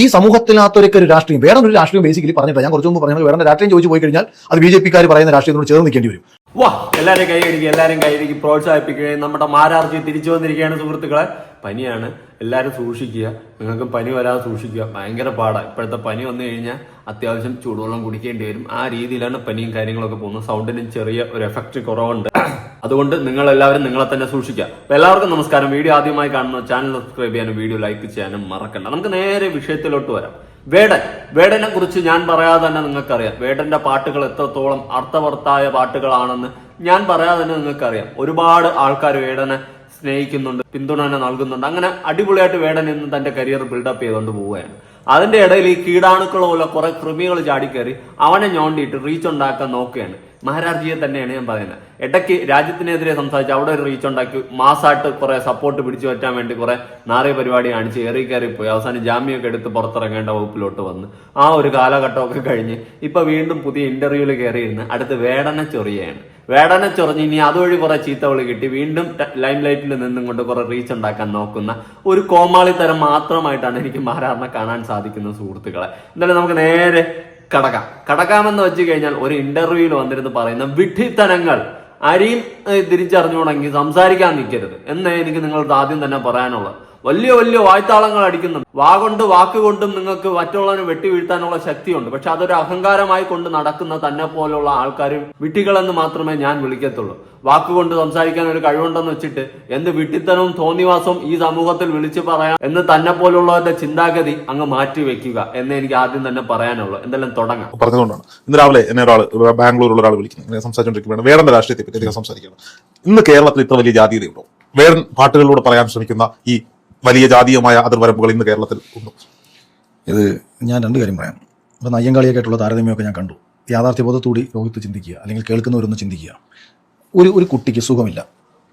ഈ സമൂഹത്തിനകത്തൊരൊക്കെ ഒരു രാഷ്ട്രീയം വേറെ ഒരു രാഷ്ട്രീയം ബേസിക്കലി പറഞ്ഞിട്ട് ഞാൻ കുറച്ചു മുമ്പ് പറഞ്ഞത് വേറെ രാഷ്ട്രീയം ചോദിച്ചു പോയി കഴിഞ്ഞാൽ അത് ബി ജെ പിക്കാർ പറയുന്ന രാഷ്ട്രീയത്തോട് ചേർന്ന് നിൽക്കേണ്ടി വരും. വാ എല്ലാരും കൈയടിക്കുക എല്ലാരും കൈയടിക്കുക പ്രോത്സാഹിപ്പിക്കുകയും നമ്മുടെ മാരാർജി തിരിച്ചു വന്നിരിക്കുകയാണ് സുഹൃത്തുക്കളെ. പനിയാണ്. എല്ലാവരും സൂക്ഷിക്കുക. നിങ്ങൾക്ക് പനി വരാതെ സൂക്ഷിക്കുക. ഭയങ്കര പാടാണ് ഇപ്പോഴത്തെ പനി വന്നു കഴിഞ്ഞാൽ അത്യാവശ്യം ചൂടുവെള്ളം കുടിക്കേണ്ടി വരും. ആ രീതിയിലാണ് പനിയും കാര്യങ്ങളൊക്കെ പോകുന്നത്. സൗണ്ടിനും ചെറിയ ഒരു എഫക്റ്റ് കുറവുണ്ട്. അതുകൊണ്ട് നിങ്ങൾ എല്ലാവരും നിങ്ങളെ തന്നെ സൂക്ഷിക്കുക. അപ്പൊ എല്ലാവർക്കും നമസ്കാരം. വീഡിയോ ആദ്യമായി കാണുന്ന ചാനൽ സബ്സ്ക്രൈബ് ചെയ്യാനും വീഡിയോ ലൈക്ക് ചെയ്യാനും മറക്കണ്ട. നമുക്ക് നേരെ വിഷയത്തിലോട്ട് വരാം. വേടൻ. വേടനെ കുറിച്ച് ഞാൻ പറയാതെ തന്നെ നിങ്ങൾക്കറിയാം. വേടന്റെ പാട്ടുകൾ എത്രത്തോളം അർത്ഥവർത്തായ പാട്ടുകളാണെന്ന് ഞാൻ പറയാതെ തന്നെ നിങ്ങൾക്കറിയാം. ഒരുപാട് ആൾക്കാർ വേടനെ സ്നേഹിക്കുന്നുണ്ട് പിന്തുണ നൽകുന്നുണ്ട്. അങ്ങനെ അടിപൊളിയായിട്ട് വേടൻ ഇന്ന് തന്റെ കരിയർ ബിൽഡപ്പ് ചെയ്തുകൊണ്ട് പോവുകയാണ്. അതിന്റെ ഇടയിൽ ഈ കീടാണുക്കളോ കുറെ കൃമികൾ ചാടിക്കയറി അവനെ ഞോണ്ടിയിട്ട് റീച്ച് ഉണ്ടാക്കാൻ നോക്കുകയാണ്. മഹാരാജിയെ തന്നെയാണ് ഞാൻ പറയുന്നത്. ഇടയ്ക്ക് രാജ്യത്തിനെതിരെ സംസാരിച്ച് അവിടെ ഒരു റീച്ച് ഉണ്ടാക്കി മാസമായിട്ട് കുറെ സപ്പോർട്ട് പിടിച്ചു പറ്റാൻ വേണ്ടി കുറെ നാറിയ പരിപാടി കാണിച്ച് ഏറി കയറി പോയി. അവസാനം ജാമ്യമൊക്കെ എടുത്ത് പുറത്തിറങ്ങേണ്ട വകുപ്പിലോട്ട് വന്ന്. ആ ഒരു കാലഘട്ടമൊക്കെ കഴിഞ്ഞ് ഇപ്പൊ വീണ്ടും പുതിയ ഇന്റർവ്യൂവിൽ കയറിയിരുന്ന് അടുത്ത് വേടന ചൊറിയാണ് വേടനെ ചൊറിഞ്ഞ് ഇനി അതുവഴി കുറെ ചീത്തവിളി കിട്ടി. വീണ്ടും ലൈം ലൈറ്റിൽ നിന്നും കൊണ്ട് കുറെ റീച്ച് ഉണ്ടാക്കാൻ നോക്കുന്ന ഒരു കോമാളിത്തരം മാത്രമായിട്ടാണ് എനിക്ക് മാരാറിനെ കാണാൻ സാധിക്കുന്ന സുഹൃത്തുക്കളെ. എന്തായാലും നമുക്ക് നേരെ കടക്കാം കടകാമെന്ന് വെച്ച് കഴിഞ്ഞാൽ ഒരു ഇന്റർവ്യൂവിൽ വന്നിരുന്ന് പറയുന്ന വിഡ്ഢിത്തനങ്ങൾ. അരിയും തിരിച്ചറിഞ്ഞുകൊണ്ടെങ്കിൽ സംസാരിക്കാൻ നിൽക്കരുത്. എന്നേ എനിക്ക് നിങ്ങളോട് ആദ്യം തന്നെ പറയാനുള്ളത് വലിയ വലിയ വായ്ത്താളങ്ങൾ അടിക്കുന്നു വാ കൊണ്ട് വാക്കുകൊണ്ടും നിങ്ങൾക്ക് മറ്റുള്ളവനെ വെട്ടി വീഴ്ത്താനുള്ള ശക്തിയുണ്ട്. പക്ഷെ അതൊരു അഹങ്കാരമായി കൊണ്ട് നടക്കുന്ന തന്നെ പോലുള്ള ആൾക്കാർ വിട്ടികളെന്ന് മാത്രമേ ഞാൻ വിളിക്കത്തുള്ളൂ. വാക്കുകൊണ്ട് സംസാരിക്കാൻ ഒരു കഴിവുണ്ടെന്ന് വെച്ചിട്ട് എന്ത് വിട്ടിത്തനവും തോന്നിവാസവും ഈ സമൂഹത്തിൽ വിളിച്ചു പറയാം എന്ന് തന്നെ പോലുള്ളവരുടെ ചിന്താഗതി അങ്ങ് മാറ്റി വെക്കുക എന്ന് എനിക്ക് ആദ്യം തന്നെ പറയാനുള്ളൂ. എന്തെല്ലാം തുടങ്ങാം. പറഞ്ഞതുകൊണ്ടാണ്. ഇന്ന് രാവിലെ എന്നെ ഒരാൾ ബാംഗ്ലൂരിലുള്ള ഒരാൾ വിളിക്കുന്നു. ഇങ്ങനെ സംസാരിച്ചുകൊണ്ടിരിക്കുകയാണ് വേറെ രാഷ്ട്രീയത്തെ പറ്റി അധികം ഇന്ന് കേരളത്തിൽ ഇത്ര വലിയ ജാതീയതയുണ്ടോ? വേറെ പാട്ടുകളിലൂടെ പറയാൻ ശ്രമിക്കുന്ന ഈ വലിയ ജാതീയമായ അതിർവരമ്പുകൾ ഇന്ന് കേരളത്തിൽ ഉണ്ട്. ഇത് ഞാൻ രണ്ട് കാര്യം പറയാം. ഇപ്പം നയ്യങ്കാളിയൊക്കെ ആയിട്ടുള്ള താരതമ്യമൊക്കെ ഞാൻ കണ്ടു. യാഥാർത്ഥ്യബോധത്തോടി രോഹിത്ത് ചിന്തിക്കുക അല്ലെങ്കിൽ കേൾക്കുന്നവരൊന്ന് ചിന്തിക്കുക. ഒരു ഒരു കുട്ടിക്ക് സുഖമില്ല.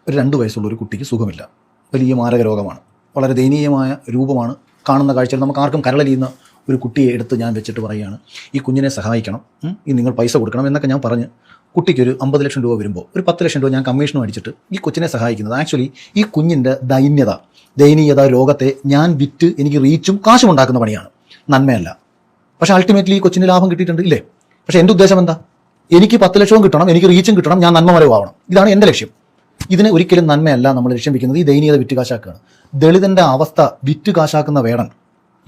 ഒരു രണ്ട് വയസ്സുള്ള ഒരു കുട്ടിക്ക് സുഖമില്ല. വലിയ മാരക രോഗമാണ്. വളരെ ദയനീയമായ രൂപമാണ്. കാണുന്ന കാഴ്ചയിൽ നമുക്ക് ആർക്കും കരളലിയുന്ന ഒരു കുട്ടിയെ എടുത്ത് ഞാൻ വെച്ചിട്ട് പറയുകയാണ് ഈ കുഞ്ഞിനെ സഹായിക്കണം ഈ നിങ്ങൾ പൈസ കൊടുക്കണം എന്നൊക്കെ ഞാൻ പറഞ്ഞ് കുട്ടിക്കൊരു അമ്പത് ലക്ഷം രൂപ വരുമ്പോൾ ഒരു പത്ത് ലക്ഷം രൂപ ഞാൻ കമ്മീഷനും അടിച്ചിട്ട് ഈ കൊച്ചിനെ സഹായിക്കുന്നത്. ആക്ച്വലി ഈ കുഞ്ഞിന്റെ ദൈന്യത ദയനീയത രോഗത്തെ ഞാൻ വിറ്റ് എനിക്ക് റീച്ചും കാശും ഉണ്ടാക്കുന്ന പണിയാണ്. നന്മയല്ല. പക്ഷെ അൾട്ടിമേറ്റ്ലി ഈ കൊച്ചിന് ലാഭം കിട്ടിയിട്ടുണ്ട് ഇല്ലേ? പക്ഷെ എന്റെ ഉദ്ദേശം എന്താ? എനിക്ക് പത്ത് ലക്ഷവും കിട്ടണം എനിക്ക് റീച്ചും കിട്ടണം ഞാൻ നന്മ ആവണം ഇതാണ് എന്റെ ലക്ഷ്യം. ഇതിന് ഒരിക്കലും നന്മയല്ല നമ്മൾ ലക്ഷ്യം വയ്ക്കുന്നത് ഈ ദയനീയത വിറ്റ് കാശാക്കുകയാണ് ദളിതന്റെ അവസ്ഥ വിറ്റ് കാശാക്കുന്ന വേടൻ.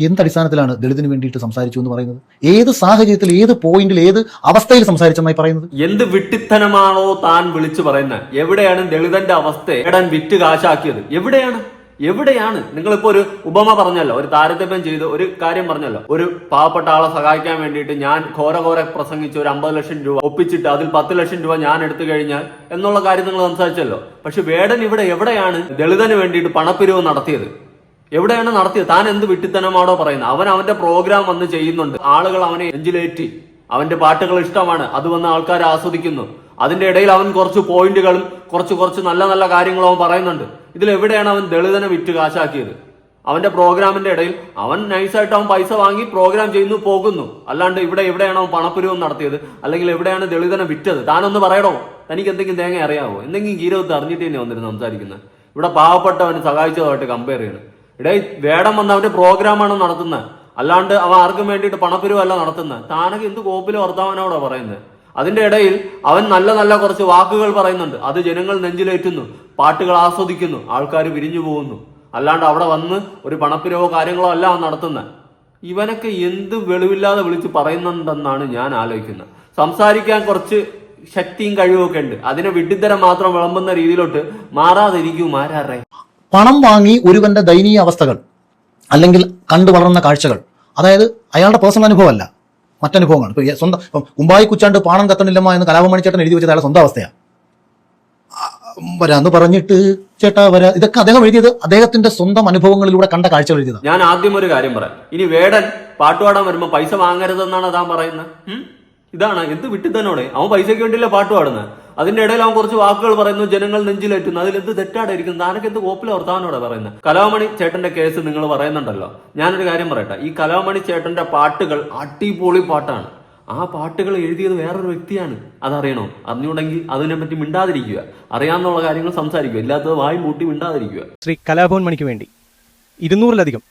എന്തടിസ്ഥാനത്തിലാണ് ദളിതിന് വേണ്ടിയിട്ട് സംസാരിച്ചു എന്ന് പറയുന്നത്? ഏത് സാഹചര്യത്തിൽ ഏത് പോയിന്റിൽ ഏത് അവസ്ഥയിൽ സംസാരിച്ചെന്നായി പറയുന്നത്? എന്ത് വിട്ടിത്തനമാണോ താൻ വിളിച്ചു പറയുന്നത്? എവിടെയാണ് ദളിതന്റെ അവസ്ഥ? എടാൻ വിറ്റ് കാശാക്കിയത്. എവിടെയാണ്? എവിടെയാണ്? നിങ്ങളിപ്പോ ഒരു ഉപമ പറഞ്ഞല്ലോ ഒരു താരതമ്യം ചെയ്ത് ഒരു കാര്യം പറഞ്ഞല്ലോ. ഒരു പാവപ്പെട്ട ആളെ സഹായിക്കാൻ വേണ്ടിയിട്ട് ഞാൻ ഘോര ഘോര പ്രസംഗിച്ച് ഒരു അമ്പത് ലക്ഷം രൂപ ഒപ്പിച്ചിട്ട് അതിൽ പത്ത് ലക്ഷം രൂപ ഞാൻ എടുത്തു കഴിഞ്ഞാൽ എന്നുള്ള കാര്യം നിങ്ങൾ സംസാരിച്ചല്ലോ. പക്ഷെ വേടൻ ഇവിടെ എവിടെയാണ് ദളിതന് വേണ്ടിയിട്ട് പണപ്പിരിവ് നടത്തിയത്? എവിടെയാണ് നടത്തിയത്? താൻ എന്ത് വിട്ടിത്തനമാണോ പറയുന്നത്? അവൻ അവന്റെ പ്രോഗ്രാം വന്ന് ചെയ്യുന്നുണ്ട്. ആളുകൾ അവനെ എഞ്ചിലേറ്റി അവന്റെ പാട്ടുകൾ ഇഷ്ടമാണ്. അത് വന്ന് ആൾക്കാർ ആസ്വദിക്കുന്നു. അതിന്റെ ഇടയിൽ അവൻ കുറച്ച് പോയിന്റുകളും കുറച്ച് കുറച്ച് നല്ല നല്ല കാര്യങ്ങളും അവൻ പറയുന്നുണ്ട്. ഇതിൽ എവിടെയാണ് അവൻ ദളിതനെ വിറ്റ് കാശാക്കിയത്? അവന്റെ പ്രോഗ്രാമിന്റെ ഇടയിൽ അവൻ നൈസായിട്ട് അവൻ പൈസ വാങ്ങി പ്രോഗ്രാം ചെയ്യുന്നു പോകുന്നു. അല്ലാണ്ട് ഇവിടെ എവിടെയാണ് അവൻ പണപ്പുരവും നടത്തിയത്? അല്ലെങ്കിൽ എവിടെയാണ് ദളിതനെ വിറ്റത്? താനൊന്ന് പറയണോ തനിക്ക് എന്തെങ്കിലും തേങ്ങ അറിയാവോ? എന്തെങ്കിലും ഗീരവത്ത് അറിഞ്ഞിട്ട് തന്നെ വന്നിരുന്നു സംസാരിക്കുന്നത് ഇവിടെ പാവപ്പെട്ടവന് സഹായിച്ചതുമായിട്ട് കമ്പയർ ചെയ്യണം. ഇടേ വേടം വന്ന് അവന്റെ പ്രോഗ്രാമാണ് നടത്തുന്നത് അല്ലാണ്ട് അവൻ ആർക്കും വേണ്ടിയിട്ട് പണപ്പിരിവല്ല നടത്തുന്നത് താനൊക്കെ എന്ത് കോപ്പിൽ വർത്തമാനോടാ പറയുന്നത് അതിന്റെ ഇടയിൽ അവൻ നല്ല നല്ല കുറച്ച് വാക്കുകൾ പറയുന്നുണ്ട്. അത് ജനങ്ങൾ നെഞ്ചിലേറ്റുന്നു. പാട്ടുകൾ ആസ്വദിക്കുന്നു. ആൾക്കാർ പിരിഞ്ഞു പോകുന്നു. അല്ലാണ്ട് അവിടെ വന്ന് ഒരു പണപ്പിരവോ കാര്യങ്ങളോ അല്ല നടത്തുന്നത് ഇവനൊക്കെ എന്ത് വെളിവില്ലാതെ വിളിച്ച് പറയുന്നുണ്ടെന്നാണ് ഞാൻ ആലോചിക്കുന്നത് സംസാരിക്കാൻ കുറച്ച് ശക്തിയും കഴിവൊക്കെ ഉണ്ട്. അതിനെ വിഡ്ഢിത്തരം മാത്രം വിളമ്പുന്ന രീതിയിലോട്ട് മാറാതിരിക്കൂ മാരാറേ. പണം വാങ്ങി ഒരുവന്റെ ദയനീയ അവസ്ഥകൾ അല്ലെങ്കിൽ കണ്ടു വളർന്ന കാഴ്ചകൾ. അതായത് അയാളുടെ പേഴ്സണൽ അനുഭവമല്ല. മറ്റനുഭവമാണ് ഇപ്പൊ സ്വന്തം ഇപ്പം കുമ്പായി കുച്ചാണ്ട് പാണം കത്തണില്ലമ്മ എന്ന് കലാപമണി ചേട്ടൻ എഴുതി വെച്ചത് അയാളുടെ സ്വന്തം അവസ്ഥയാണ്. വരാന്ന് പറഞ്ഞിട്ട് ചേട്ടാ വരാ. ഇതൊക്കെ അദ്ദേഹം എഴുതിയത് അദ്ദേഹത്തിന്റെ സ്വന്തം അനുഭവങ്ങളിലൂടെ കണ്ട കാഴ്ചകൾ എഴുതിയത് ഞാൻ ആദ്യം ഒരു കാര്യം പറയാം. ഇനി വേടൻ പാട്ടുപാടാൻ വരുമ്പോ പൈസ വാങ്ങരുതെന്നാണ് താൻ പറയുന്നത്? ഇതാണ്. എന്ത് വിട്ടിത്തന്നോടെ അവൻ പൈസയ്ക്ക് വേണ്ടിയില്ല പാട്ട് പാടുന്നത്? അതിന്റെ ഇടയിൽ അവൻ കുറച്ച് വാക്കുകൾ പറയുന്നു ജനങ്ങൾ നെഞ്ചിലേറ്റുന്നു. അതിൽ എന്ത് തെറ്റാടായിരിക്കും? താനൊക്കെ എന്ത് കോപ്പിലെ വർത്താനോടെ പറയുന്നത് കലാമണി ചേട്ടന്റെ കേസ് നിങ്ങൾ പറയുന്നുണ്ടല്ലോ. ഞാനൊരു കാര്യം പറയട്ടെ. ഈ കലാമണി ചേട്ടന്റെ പാട്ടുകൾ അടിപൊളി പാട്ടാണ്. ആ പാട്ടുകൾ എഴുതിയത് വേറൊരു വ്യക്തിയാണ്. അതറിയണോ? അറിഞ്ഞുകൂടെങ്കിൽ അതിനെപ്പറ്റി മിണ്ടാതിരിക്കുക. അറിയാവുന്ന കാര്യങ്ങൾ സംസാരിക്കുക. ഇല്ലാത്തത് വായി മൂട്ടി മിണ്ടാതിരിക്കുക. ശ്രീ കലാഭവൻ മണിക്ക് വേണ്ടി ഇരുന്നൂറിലധികം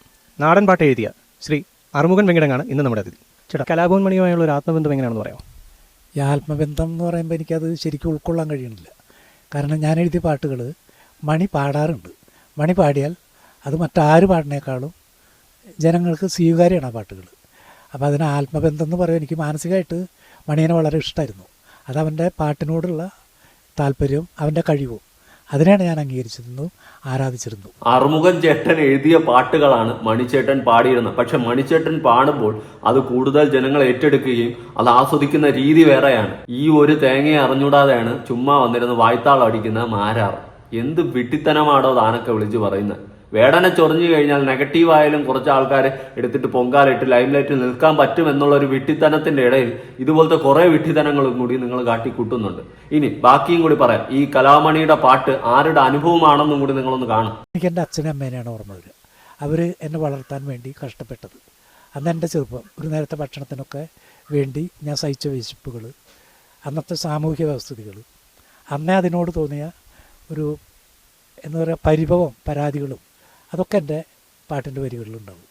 നാടൻ പാട്ട് എഴുതിയ ശ്രീ അറുമുഖൻ വെങ്കിടങ്ങാണ് ഇന്ന് നമ്മുടെ അതിഥി. ചേട്ടാ കലാഭവൻ മണിയുമായുള്ള ഒരു ആത്മബന്ധം എങ്ങനെയാണെന്ന് പറയാമോ? ഈ ആത്മബന്ധം എന്ന് പറയുമ്പോൾ എനിക്കത് ശരിക്കും ഉൾക്കൊള്ളാൻ കഴിയണില്ല. കാരണം ഞാൻ എഴുതിയ പാട്ടുകൾ മണി പാടാറുണ്ട്. മണി പാടിയാൽ അത് മറ്റാര് പാടിനേക്കാളും ജനങ്ങൾക്ക് സ്വീകാര്യമാണ് ആ പാട്ടുകൾ അപ്പോൾ അതിന് ആത്മബന്ധം എന്ന് പറയുമ്പോൾ എനിക്ക് മാനസികമായിട്ട് മണിയനെ വളരെ ഇഷ്ടമായിരുന്നു അതവന്റെ പാട്ടിനോടുള്ള താല്പര്യവും അവന്റെ കഴിവും. അതിനെയാണ് ഞാൻ അംഗീകരിച്ചിരുന്നു ആരാധിച്ചിരുന്നു. അറുമുഖൻ ചേട്ടൻ എഴുതിയ പാട്ടുകളാണ് മണിച്ചേട്ടൻ പാടിയിരുന്നത്. പക്ഷെ മണിച്ചേട്ടൻ പാടുമ്പോൾ അത് കൂടുതൽ ജനങ്ങൾ ഏറ്റെടുക്കുകയും അത് ആസ്വദിക്കുന്ന രീതി വേറെയാണ്. ഈ ഒരു തേങ്ങയെ അറിഞ്ഞൂടാതെയാണ് ചുമ്മാ വന്നിരുന്ന് വായ്ത്താളം അടിക്കുന്ന മാരാർ. എന്ത് വിട്ടിത്തനമാണോ താനൊക്കെ വിളിച്ചു പറയുന്നത്. വേടനെ ചൊറിഞ്ഞു കഴിഞ്ഞാൽ നെഗറ്റീവ് ആയാലും കുറച്ച് ആൾക്കാർ എടുത്തിട്ട് പൊങ്കാലിട്ട് ലൈം ലൈറ്റിൽ നിൽക്കാൻ പറ്റും എന്നുള്ള ഒരു വിട്ടിത്തനത്തിന്റെ ഇടയിൽ ഇതുപോലത്തെ കുറെ വിട്ടിത്തനങ്ങളും കൂടി നിങ്ങൾ കാട്ടിക്കൂട്ടുന്നുണ്ട്. ഇനി ബാക്കിയും കൂടി പറയാം. ഈ കലാമണിയുടെ പാട്ട് ആരുടെ അനുഭവമാണെന്നും കൂടി നിങ്ങളൊന്ന് കാണും. എനിക്ക് എന്റെ അച്ഛനും അമ്മേനെയാണ് ഓർമ്മ വരിക അവർ എന്നെ വളർത്താൻ വേണ്ടി കഷ്ടപ്പെട്ടത്. അന്ന് എന്റെ ചെറുപ്പം ഒരു നേരത്തെ ഭക്ഷണത്തിനൊക്കെ വേണ്ടി ഞാൻ സഹിച്ച വിശപ്പുകൾ അന്നത്തെ സാമൂഹിക വ്യവസ്ഥിതികൾ അന്നേ അതിനോട് തോന്നിയ ഒരു എന്താ പറയുക പരിഭവം പരാതികളും അതൊക്കെ എന്റെ പാട്ടിന്റെ വരികളിലുണ്ടാവും.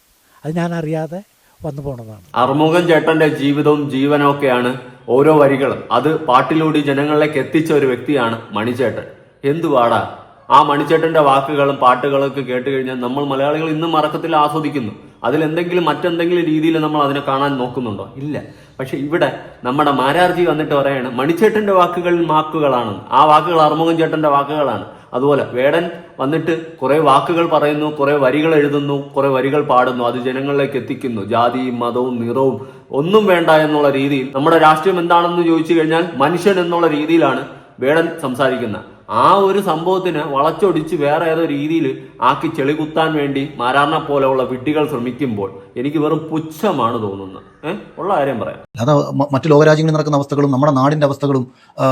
അത് ഞാൻ അറിയാതെ വന്നു പോണതാണ്. അറുമുഖൻ ചേട്ടന്റെ ജീവിതവും ജീവനും ഒക്കെയാണ് ഓരോ വരികളും. അത് പാട്ടിലൂടെ ജനങ്ങളിലേക്ക് എത്തിച്ച ഒരു വ്യക്തിയാണ് മണിച്ചേട്ടൻ എന്തു പാടാ ആ മണിച്ചേട്ടന്റെ വാക്കുകളും പാട്ടുകളൊക്കെ കേട്ട് കഴിഞ്ഞാൽ നമ്മൾ മലയാളികൾ ഇന്നും മറക്കത്തിൽ ആസ്വദിക്കുന്നു. അതിൽ എന്തെങ്കിലും മറ്റെന്തെങ്കിലും രീതിയിൽ നമ്മൾ അതിനെ കാണാൻ നോക്കുന്നുണ്ടോ? ഇല്ല. പക്ഷെ ഇവിടെ നമ്മുടെ മാരാർജി വന്നിട്ട് പറയാണ് മണിച്ചേട്ടന്റെ വാക്കുകൾ വാക്കുകളാണ് ആ വാക്കുകൾ അറുമുഖം ചേട്ടന്റെ വാക്കുകളാണ്. അതുപോലെ വേടൻ വന്നിട്ട് കുറെ വാക്കുകൾ പറയുന്നു കുറെ വരികൾ എഴുതുന്നു കുറെ വരികൾ പാടുന്നു. അത് ജനങ്ങളിലേക്ക് എത്തിക്കുന്നു. ജാതിയും മതവും നിറവും ഒന്നും വേണ്ട എന്നുള്ള രീതിയിൽ നമ്മുടെ രാഷ്ട്രീയം എന്താണെന്ന് ചോദിച്ചു കഴിഞ്ഞാൽ മനുഷ്യൻ എന്നുള്ള രീതിയിലാണ് വേടൻ സംസാരിക്കുന്നത്. ആ ഒരു സംഭവത്തിന് വളച്ചൊടിച്ച് വേറെ ഏതോ രീതിയിൽ ആക്കി ചെളി കുത്താൻ വേണ്ടി മാരാറിനെ പോലെയുള്ള വിഡ്ഢികൾ ശ്രമിക്കുമ്പോൾ എനിക്ക് വെറും പുച്ഛമാണ് തോന്നുന്നത്. ഏഹ് ഉള്ള കാര്യം പറയാം. അല്ലാതെ മറ്റു ലോകരാജ്യങ്ങളിൽ നടക്കുന്ന അവസ്ഥകളും നമ്മുടെ നാടിന്റെ അവസ്ഥകളും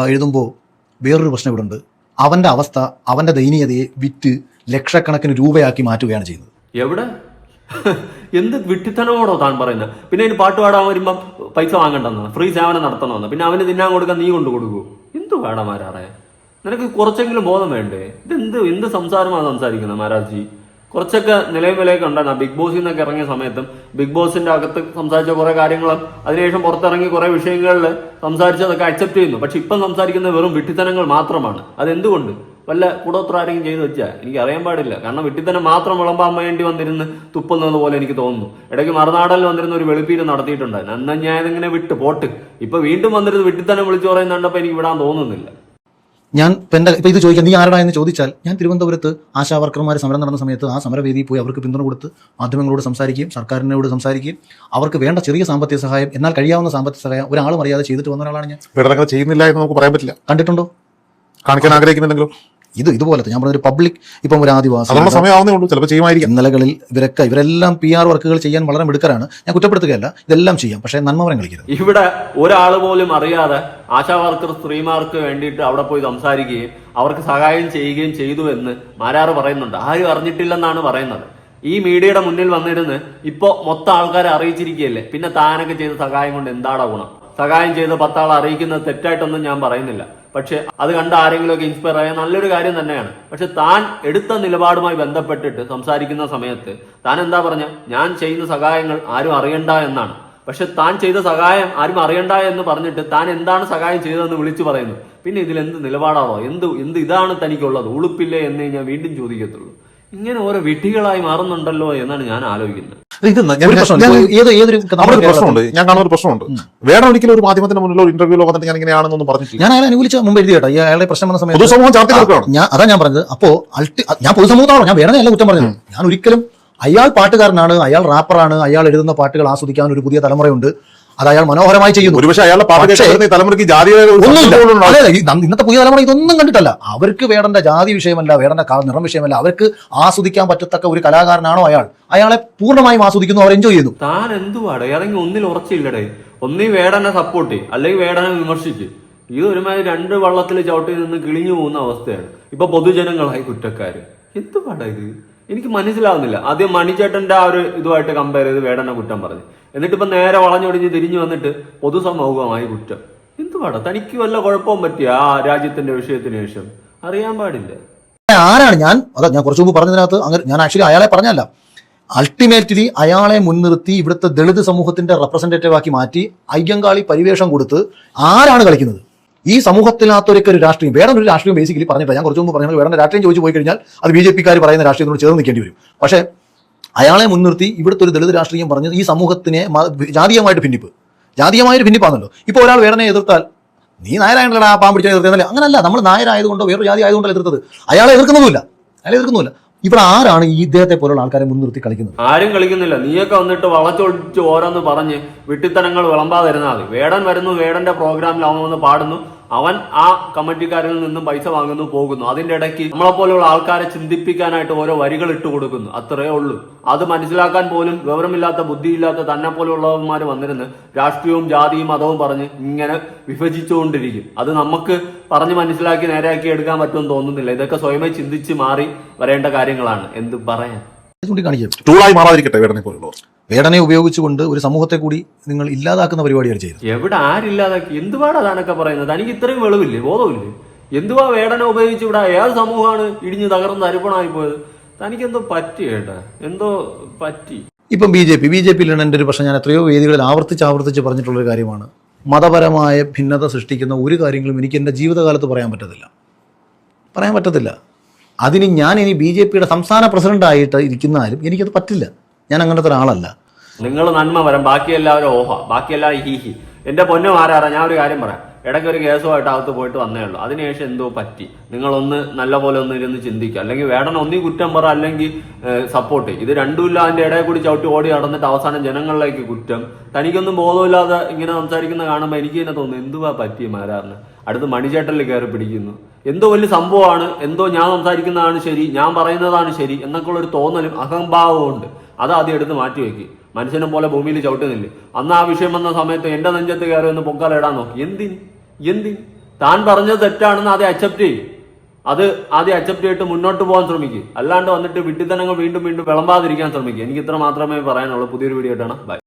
എഴുതുമ്പോൾ വേറൊരു പ്രശ്നം ഇവിടെ ഉണ്ട് അവന്റെ അവസ്ഥ അവന്റെ ദയനീയതയെ വിറ്റ് ലക്ഷക്കണക്കിന് രൂപയാക്കി മാറ്റുകയാണ് ചെയ്യുന്നത്. എവിടെ? എന്ത് വിട്ടിത്തനമോടോ താൻ പറയുന്നത്? പിന്നെ അതിന് പാട്ട് പാടാൻ വരുമ്പം പൈസ വാങ്ങണ്ടെന്ന് ഫ്രീ സേവനം നടത്തണമെന്ന്. പിന്നെ അവന് തിന്നാൻ കൊടുക്കാൻ നീ കൊണ്ടു കൊടുക്കൂ എന്തു വേണം മാരാറെ? നിനക്ക് കുറച്ചെങ്കിലും ബോധം വേണ്ടേ? ഇതെന്ത് എന്ത് സംസാരമാണ് സംസാരിക്കുന്നത് മാരാജി കുറച്ചൊക്കെ നിലയും വിലയൊക്കെ ഉണ്ടായിരുന്നു ബിഗ് ബോസിൽ നിന്നൊക്കെ ഇറങ്ങിയ സമയത്തും ബിഗ് ബോസിന്റെ അകത്ത് സംസാരിച്ച കുറെ കാര്യങ്ങളും അതിനുശേഷം പുറത്തിറങ്ങി കുറെ വിഷയങ്ങളിൽ സംസാരിച്ചതൊക്കെ അക്സെപ്റ്റ് ചെയ്യുന്നു. പക്ഷെ ഇപ്പം സംസാരിക്കുന്നത് വെറും വിട്ടിത്തനങ്ങൾ മാത്രമാണ്. അതെന്തുകൊണ്ട്? വല്ല കൂടോത്ര ആരെങ്കിലും ചെയ്തു വെച്ചാൽ എനിക്ക് അറിയാൻ പാടില്ല. കാരണം വിട്ടിത്തനം മാത്രം വിളമ്പാൻ വേണ്ടി വന്നിരുന്ന് തുപ്പുന്നത് പോലെ എനിക്ക് തോന്നുന്നു. ഇടയ്ക്ക് മറുനാടലിൽ വന്നിരുന്ന ഒരു വെളുപ്പീര് നടത്തിയിട്ടുണ്ട്. എന്നാൽ ഞാൻ ഇതിങ്ങനെ വിട്ട്? പോട്ട്. ഇപ്പൊ വീണ്ടും വന്നിരുന്ന് വിട്ടിത്തനം വിളിച്ചു പറയുന്നുണ്ടപ്പോ എനിക്ക് വിടാൻ തോന്നുന്നില്ല. ഞാൻ ഇപ്പം എന്റെ ഇപ്പം ഇത് ചോദിക്കാം നീ ആരാടാ എന്ന് ചോദിച്ചാൽ ഞാൻ തിരുവനന്തപുരത്ത് ആശാ വർക്കർമാർ സമരം നടന്ന സമയത്ത് ആ സമരവേദിയിൽ പോയി അവർക്ക് പിന്തുണ കൊടുത്ത് മാധ്യമങ്ങളോട് സംസാരിക്കുകയും സർക്കാരിനോട് സംസാരിക്കുകയും അവർക്ക് വേണ്ട ചെറിയ സാമ്പത്തിക സഹായം എന്നാൽ കഴിയാവുന്ന സാമ്പത്തിക സഹായം ഒരാളും അറിയാതെ ചെയ്തിട്ട് വന്ന ഒരാളാണ് ഞാൻ. ചെയ്യുന്നില്ല എന്ന് നമുക്ക് പറയാൻ പറ്റില്ല. കണ്ടിട്ടുണ്ടോ? കാണിക്കാൻ ആഗ്രഹിക്കുന്നുണ്ടെങ്കിലും ഇത് ഇതുപോലത്തെ ഞാൻ പറഞ്ഞൊരു പബ്ലിക് ഇപ്പം ഒരു ആദിവാസി അതുള്ള സമയമാവുന്നേ ഉള്ളൂ ചിലപ്പോൾ ചെയ്യുമായിരിക്കും. ഇന്നലകളിൽ ഇവരൊക്കെ ഇവരെല്ലാം പി ആർ വർക്കുകൾ ചെയ്യാൻ വളരെ മിടുക്കരാണ്. ഞാൻ കുറ്റപ്പെടുത്തുകയല്ല ഇതെല്ലാം ചെയ്യാം പക്ഷേ നന്മവരം കളിക്കരുത്. ഇവിടെ ഒരാൾ പോലും അറിയാതെ ആശാ വർക്കർ സ്ത്രീമാർക്ക് വേണ്ടിയിട്ട് അവിടെ പോയി സംസാരിക്കുകയും അവർക്ക് സഹായം ചെയ്യുകയും ചെയ്തു എന്ന് മാരാറ് പറയുന്നുണ്ട്. ആരും അറിഞ്ഞിട്ടില്ലെന്നാണ് പറയുന്നത്. ഈ മീഡിയയുടെ മുന്നിൽ വന്നിരുന്ന് ഇപ്പോ മൊത്തം ആൾക്കാരെ അറിയിച്ചിരിക്കുകയല്ലേ? പിന്നെ താനൊക്കെ ചെയ്ത സഹായം കൊണ്ട് എന്താടാ ഗുണം? സഹായം ചെയ്ത് പത്താളെ അറിയിക്കുന്നത് തെറ്റായിട്ടൊന്നും ഞാൻ പറയുന്നില്ല. പക്ഷെ അത് കണ്ട ആരെങ്കിലുമൊക്കെ ഇൻസ്പയർ ആയ നല്ലൊരു കാര്യം തന്നെയാണ്. പക്ഷെ താൻ എടുത്ത നിലപാടുമായി ബന്ധപ്പെട്ടിട്ട് സംസാരിക്കുന്ന സമയത്ത് താൻ എന്താ പറഞ്ഞ? ഞാൻ ചെയ്യുന്ന സഹായങ്ങൾ ആരും അറിയണ്ട എന്നാണ്. പക്ഷെ താൻ ചെയ്ത സഹായം ആരും അറിയണ്ട എന്ന് പറഞ്ഞിട്ട് താൻ എന്താണ് സഹായം ചെയ്തതെന്ന് വിളിച്ചു പറയുന്നു. പിന്നെ ഇതിൽ എന്ത് നിലപാടാണോ? എന്ത് എന്ത് ഇതാണ് തനിക്കുള്ളത്? ഉളുപ്പില്ലേ എന്ന് ഞാൻ വീണ്ടും ചോദിക്കത്തുള്ളൂ. ഇങ്ങനെ ഓരോ വിട്ടികളായി മാറുന്നുണ്ടല്ലോ എന്നാണ് ഞാൻ ആലോചിക്കുന്നത്. പ്രശ്നമുണ്ട്. ഞാൻ കാണുന്ന ഒരു പ്രശ്നമുണ്ട്. വേണം ഒരിക്കലും ഒരു മാധ്യമത്തിന്റെ മുന്നിലോ ഇന്റർവ്യൂലോ വന്നിട്ട് ഞാൻ ഇങ്ങനെയാണെന്നൊന്നും പറഞ്ഞിട്ടില്ല. ഞാൻ അയാളെ അനുകൂലിച്ച മുമ്പ് എഴുതി കേട്ടോ. അയാളെ അയാളുടെ പ്രശ്നം വന്ന സമയത്ത് പൊതുസമൂഹം ഞാൻ അതാ ഞാൻ പറഞ്ഞത്. അപ്പോ അൾട്ടി ഞാൻ പൊതുസമൂഹത്താണോ ഞാൻ വേറെ അല്ല കുറ്റം പറഞ്ഞത്. ഞാൻ ഒരിക്കലും അയാൾ പാട്ടുകാരനാണ് അയാൾ റാപ്പറാണ് അയാൾ എഴുതുന്ന പാട്ടുകൾ ആസ്വദിക്കാൻ ഒരു പുതിയ തലമുറയുണ്ട്. അത് അയാൾ മനോഹരമായി ചെയ്യുന്നു. ഒരുപക്ഷെ അയാളുടെ തലമുറയ്ക്ക് ജാതി ഇന്നത്തെ പുതിയ തലമുറ ഇതൊന്നും കണ്ടിട്ടല്ല. അവർക്ക് വേടന്റെ ജാതി വിഷയമല്ല വേടന്റെ ക- നിറം വിഷയമല്ല. അവർക്ക് ആസ്വദിക്കാൻ പറ്റത്തക്ക ഒരു കലാകാരനാണോ അയാൾ? അയാളെ പൂർണമായും ആസ്വദിക്കുന്നു അവർ എൻജോയ് ചെയ്യുന്നു. താൻ എന്തുവാടെ? ഒന്നിൽ ഉറച്ചില്ലടേ. ഒന്നീ വേടനെ സപ്പോർട്ട് അല്ലെങ്കിൽ വേടനെ വിമർശിച്ച് ഇത് ഒരുമാതിരി രണ്ട് വള്ളത്തിൽ ചവിട്ടി നിന്ന് കിളിഞ്ഞു പോകുന്ന അവസ്ഥയാണ്. ഇപ്പൊ പൊതുജനങ്ങളായി കുറ്റക്കാര്. എന്തുവാടാ ഇത്? എനിക്ക് മനസ്സിലാവുന്നില്ല. ആദ്യം മണിച്ചേട്ടന്റെ ആ ഒരു ഇതുമായിട്ട് കമ്പയർ ചെയ്ത് വേടനെ കുറ്റം പറഞ്ഞു. എന്നിട്ട് ഇപ്പൊ നേരെ വളഞ്ഞൊടിഞ്ഞ് തിരിഞ്ഞു വന്നിട്ട് പൊതുസമൂഹമായി കുറ്റം. എന്തുവാടാ? തനിക്ക് വല്ല കുഴപ്പവും പറ്റിയ ആ രാജ്യത്തിന്റെ വിഷയത്തിന് ശേഷം? അറിയാൻ പാടില്ല. ആരാണ് ഞാൻ? അതാ ഞാൻ കുറച്ചു മുമ്പ് പറഞ്ഞതിനകത്ത് അങ്ങനെ ഞാൻ ആക്ച്വലി അയാളെ പറഞ്ഞല്ല അൾട്ടിമേറ്റ്ലി അയാളെ മുൻനിർത്തി ഇവിടുത്തെ ദളിത് സമൂഹത്തിന്റെ റെപ്രസെന്റേറ്റീവ് ആക്കി മാറ്റി അയ്യങ്കാളി പരിവേഷം കൊടുത്ത് ആരാണ് കളിക്കുന്നത്? ഈ സമൂഹത്തിനകത്തൊരൊക്കെ ഒരു രാഷ്ട്രീയം വേറെ ഒരു രാഷ്ട്രീയം ബേസിക്കലി പറഞ്ഞിട്ട് ഞാൻ കുറച്ച് മുമ്പ് പറഞ്ഞത് വേറെ രാഷ്ട്രീയം ചോദിച്ചു പോയി കഴിഞ്ഞാൽ അത് ബി ജെ പിക്കാർ പറയുന്ന രാഷ്ട്രീയത്തിനോട് ചേർന്ന് നിൽക്കേണ്ടി വരും. പക്ഷേ അയാളെ മുൻനിർത്തി ഇവിടുത്തെ ഒരു ദളിത് രാഷ്ട്രീയം പറഞ്ഞത് ഈ സമൂഹത്തിനെ ജാതീയമായിട്ട് ഭിന്നിപ്പ്. ജാതീയമായൊരു ഭിന്നിപ്പാണല്ലോ. ഇപ്പോൾ ഒരാൾ വേറെ എതിർത്താൽ നീ നായരായണല്ലടാ പാമ്പ് പിടിച്ചാൽ എതിർത്തതല്ലേ അങ്ങനല്ല നമ്മൾ നായരായതുകൊണ്ടോ വേറൊരു ജാതി ആയതുകൊണ്ടോ എതിർത്തത്. അയാളെ എതിർക്കുന്നതുമില്ല. അയാളെ എതിർക്കുന്നില്ല ഇവിടെ ആരാണ് ഈ ഇദ്ദേഹത്തെ പോലുള്ള ആൾക്കാരെ മുൻനിർത്തി കളിക്കുന്നത്? ആരും കളിക്കുന്നില്ല. നീയൊക്കെ വന്നിട്ട് വളച്ചൊടിച്ച് ഓരോന്ന് പറഞ്ഞ് വിട്ടിത്തനങ്ങൾ വിളമ്പാതിരുന്നാൽ മതി. വേടൻ വരുന്നു വേടന്റെ പ്രോഗ്രാമിൽ അവൻ വന്ന് പാടുന്നു. അവൻ ആ കമ്മിറ്റിക്കാരിൽ നിന്നും പൈസ വാങ്ങുന്നു പോകുന്നു. അതിന്റെ ഇടയ്ക്ക് നമ്മളെ പോലെയുള്ള ആൾക്കാരെ ചിന്തിപ്പിക്കാനായിട്ട് ഓരോ വരികൾ ഇട്ട് കൊടുക്കുന്നു. അത്രേ ഉള്ളൂ. അത് മനസ്സിലാക്കാൻ പോലും വിവരമില്ലാത്ത ബുദ്ധിയില്ലാത്ത തന്നെ പോലെയുള്ളവന്മാർ വന്നിരുന്ന് രാഷ്ട്രീയവും ജാതിയും മതവും പറഞ്ഞ് ഇങ്ങനെ വിഭജിച്ചുകൊണ്ടിരിക്കും. അത് നമുക്ക് പറഞ്ഞ് മനസ്സിലാക്കി നേരെയാക്കി എടുക്കാൻ പറ്റുമെന്ന് തോന്നുന്നില്ല. ഇതൊക്കെ സ്വയമേ ചിന്തിച്ച് മാറി വരേണ്ട കാര്യങ്ങളാണ്. എന്ത് പറയാൻ? ടൂളായി മാറാതിരിക്കട്ടെ വേടനെ പോലുള്ളവർ. വേടനെ ഉപയോഗിച്ചുകൊണ്ട് ഒരു സമൂഹത്തെ കൂടി നിങ്ങൾ ഇല്ലാതാക്കുന്ന പരിപാടിയാണ് ചെയ്തത്. എവിടെ ആരില്ലാതാക്കി? എന്തുവാടാ അതാണൊക്കെ പറയുന്നത്? തനിക്ക് ഇത്രയും വെളിവില്ലേ? ബോധമില്ലേ? എന്തുവാ വേടനെ ഉപയോഗിച്ച് ഇവിടെ ഏത് സമൂഹമാണ് ഇടിഞ്ഞ് തകർന്ന് അരിപ്പണമായി പോയത്? തനിക്ക് എന്തോ പറ്റി കേട്ടാ എന്തോ പറ്റി. ഇപ്പം B J P. B J പിയിലാണ് എന്റെ ഒരു പ്രശ്നം. ഞാൻ എത്രയോ വേദികളിൽ ആവർത്തിച്ച് ആവർത്തിച്ച് പറഞ്ഞിട്ടുള്ളൊരു കാര്യമാണ്. മതപരമായ ഭിന്നത സൃഷ്ടിക്കുന്ന ഒരു കാര്യങ്ങളും എനിക്ക് എന്റെ ജീവിതകാലത്ത് പറയാൻ പറ്റത്തില്ല. പറയാൻ പറ്റത്തില്ല. അതിന് ഞാൻ ഇനി ബി ജെ പിയുടെ സംസ്ഥാന പ്രസിഡന്റായിട്ട് ഇരിക്കുന്നാലും എനിക്കത് പറ്റില്ല. ഞാൻ അങ്ങനത്തെ ഒരാളല്ല. നിങ്ങൾ നന്മ വരാം ബാക്കി എല്ലാവരും ഓഹ ബാക്കി എല്ലാവരും ഹി എന്റെ പൊന്നു ആരാറാ ഞാൻ ഒരു കാര്യം പറയാം. ഇടയ്ക്ക് ഒരു കേസുമായിട്ട് അകത്ത് പോയിട്ട് വന്നേ ഉള്ളൂ. അതിനുശേഷം എന്തോ പറ്റി? നിങ്ങളൊന്ന് നല്ല പോലെ ഒന്ന് ഇരുന്ന് ചിന്തിക്കുക. അല്ലെങ്കിൽ വേടൻ ഒന്നീ കുറ്റം പറ അല്ലെങ്കിൽ സപ്പോർട്ട് ഇത് രണ്ടുമില്ല അതിന്റെ ഇടയിൽ കൂടി ചവിട്ടി ഓടി നടന്നിട്ട് അവസാനം ജനങ്ങളിലേക്ക് കുറ്റം. തനിക്കൊന്നും ബോധമില്ലാതെ ഇങ്ങനെ സംസാരിക്കുന്ന കാണുമ്പോൾ എനിക്ക് തന്നെ തോന്നുന്നു എന്തുവാ പറ്റി മാരാറിന്? അടുത്ത് മണിചേട്ടലിൽ കയറി പിടിക്കുന്നു. എന്തോ വലിയ സംഭവമാണ് എന്തോ ഞാൻ സംസാരിക്കുന്നതാണ് ശരി ഞാൻ പറയുന്നതാണ് ശരി എന്നൊക്കെയുള്ള ഒരു തോന്നലും അഹംഭാവവും ഉണ്ട്. അത് ആദ്യം എടുത്ത് മാറ്റി വെക്ക്. മനുഷ്യനെ പോലെ ഭൂമിയിൽ ചവിട്ടുന്നില്ലേ അന്ന് ആ വിഷയം വന്ന സമയത്ത് എന്റെ നെഞ്ചത്ത് കയറി ഒന്ന് പൊക്കാലിടാൻ നോക്കി. എന്തിന്? എന്തിന്? താൻ പറഞ്ഞത് തെറ്റാണെന്ന് ആദ്യം അക്സെപ്റ്റ് ചെയ്യും. അത് ആദ്യം അക്സെപ്റ്റ് ചെയ്തിട്ട് മുന്നോട്ട് പോകാൻ ശ്രമിക്കും. അല്ലാണ്ട് വന്നിട്ട് വിട്ടിത്തനങ്ങൾ വീണ്ടും വീണ്ടും വിളമ്പാതിരിക്കാൻ ശ്രമിക്കും. എനിക്ക് ഇത്ര മാത്രമേ പറയാനുള്ളൂ. പുതിയൊരു വീഡിയോ ആയിട്ടാണ് ബൈ